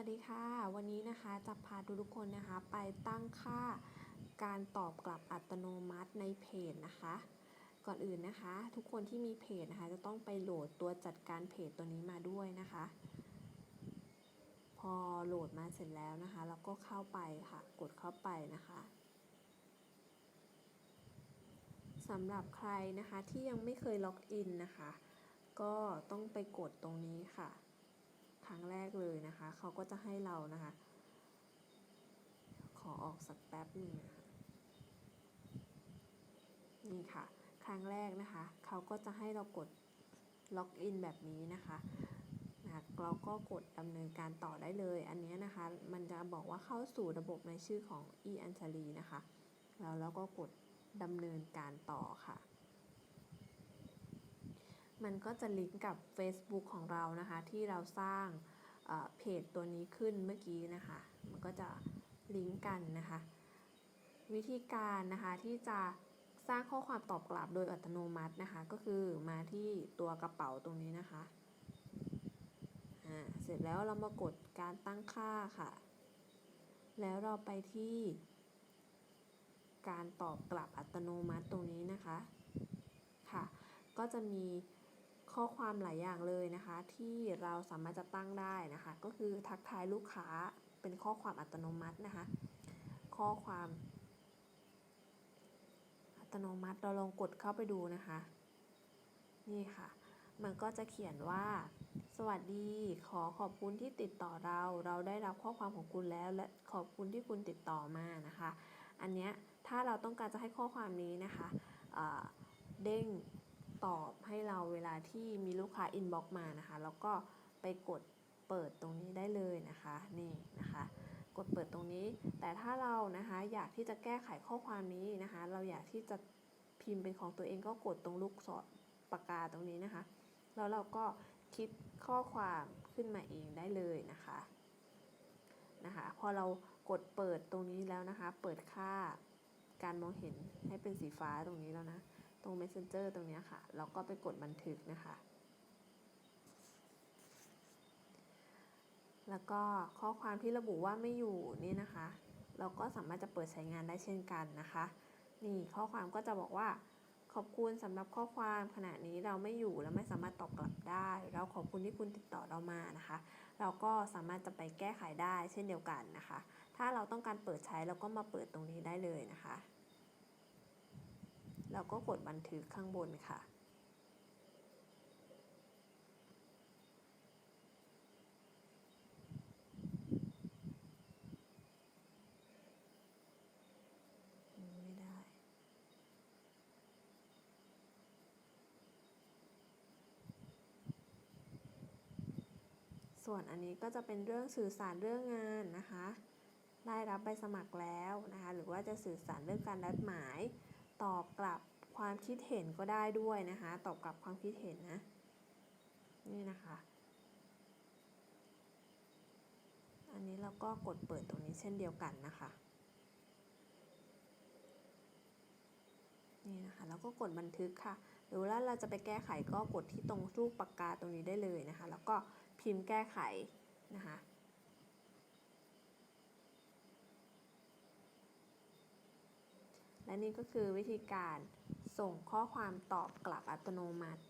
วัสดีค่ะ วันนี้นะคะจะพาทุกๆคนนะคะ ไปตั้งค่าการตอบกลับอัตโนมัติในเพจนะคะ ก่อนอื่นนะคะ ทุกคนที่มีเพจนะคะ จะต้องไปโหลดตัวจัดการเพจตัวนี้มาด้วยนะคะ พอโหลดมาเสร็จแล้วนะคะเราก็เข้าไปค่ะ กดเข้าไปนะคะสำหรับใครนะคะที่ยังไม่เคยล็อกอินนะคะ ก็ต้องไปกดตรงนี้ค่ะ ครั้งแรกเลยนะคะ เขาก็จะให้เรานะคะ ขอออกสักแป๊บหนึ่งนะคะนี่ค่ะ ครั้งแรกนะคะ เขาก็จะให้เรากดล็อกอินแบบนี้นะคะนะเราก็กดดำเนินการต่อได้เลย อันนี้นะคะ มันจะบอกว่าเข้าสู่ระบบในชื่อของ e a n c h a l y นะคะ แล้วเราก็กดดำเนินการต่อค่ะ มันก็จะลิงก์กับ Facebook ของเรานะคะ ที่เราสร้างเพจตัวนี้ขึ้นเมื่อกี้นะคะ มันก็จะลิงก์กันนะคะ วิธีการนะคะที่จะสร้างข้อความตอบกลับโดยอัตโนมัตินะคะ ก็คือมาที่ตัวกระเป๋าตรงนี้นะคะอ่าเสร็จแล้วเรามากดการตั้งค่าค่ะ แล้วเราไปที่ การตอบกลับอัตโนมัติตรงนี้นะคะค่ะ ก็จะมี ข้อความหลายอย่างเลยนะคะ ที่เราสามารถจะตั้งได้นะคะ ก็คือทักทายลูกค้าเป็นข้อความอัตโนมัตินะคะ ข้อความ อัตโนมัติเราลองกดเข้าไปดูนะคะ นี่ค่ะ มันก็จะเขียนว่า สวัสดี ขอขอบคุณที่ติดต่อเรา เราได้รับข้อความของคุณแล้ว และขอบคุณที่คุณติดต่อมานะคะ อันเนี้ยถ้าเราต้องการจะให้ข้อความนี้นะคะเด้ง ตอบให้เราเวลาที่มีลูกค้าอินบ็อกมานะคะ แล้วก็ไปกดเปิดตรงนี้ได้เลยนะคะนี่นะคะ กดเปิดตรงนี้ แต่ถ้าเรานะคะอยากที่จะแก้ไขข้อความนี้นะคะ เราอยากที่จะพิมพ์เป็นของตัวเองก็กดตรงลูกศรปากกาตรงนี้นะคะ แล้วเราก็คิดข้อความขึ้นมาเองได้เลยนะคะนะคะ พอเรากดเปิดตรงนี้แล้วนะคะ เปิดค่าการมองเห็นให้เป็นสีฟ้าตรงนี้แล้วนะ รง messenger ตรงนี้ค่ะเราก็ไปกดบันทึกนะคะ แล้วก็ข้อความที่ระบุว่าไม่อยู่นี่นะคะ เราก็สามารถจะเปิดใช้งานได้เช่นกันนะคะ นี่ข้อความก็จะบอกว่าขอบคุณสำหรับข้อความขณะนี้เราไม่อยู่และไม่สามารถตอบกลับได้ เราขอบคุณที่คุณติดต่อเรามานะคะ เราก็สามารถจะไปแก้ไขได้เช่นเดียวกันนะคะ ถ้าเราต้องการเปิดใช้เราก็มาเปิดตรงนี้ได้เลยนะคะ เราก็กดบันทึกข้างบนค่ะ ไม่ได้ ส่วนอันนี้ก็จะเป็นเรื่องสื่อสารเรื่องงานนะคะ ได้รับใบสมัครแล้วนะคะ หรือว่าจะสื่อสารเรื่องการนัดหมาย ตอบกลับความคิดเห็นก็ได้ด้วยนะคะ ตอบกลับความคิดเห็นนะ นี่นะคะ อันนี้เราก็กดเปิดตรงนี้เช่นเดียวกันนะคะ นี่นะคะ แล้วก็กดบันทึกค่ะ หรือว่าเราจะไปแก้ไขก็กดที่ตรงรูปปากกาตรงนี้ได้เลยนะคะ แล้วก็พิมพ์แก้ไขนะคะ และนี่ก็คือวิธีการส่งข้อความตอบกลับอัตโนมัติ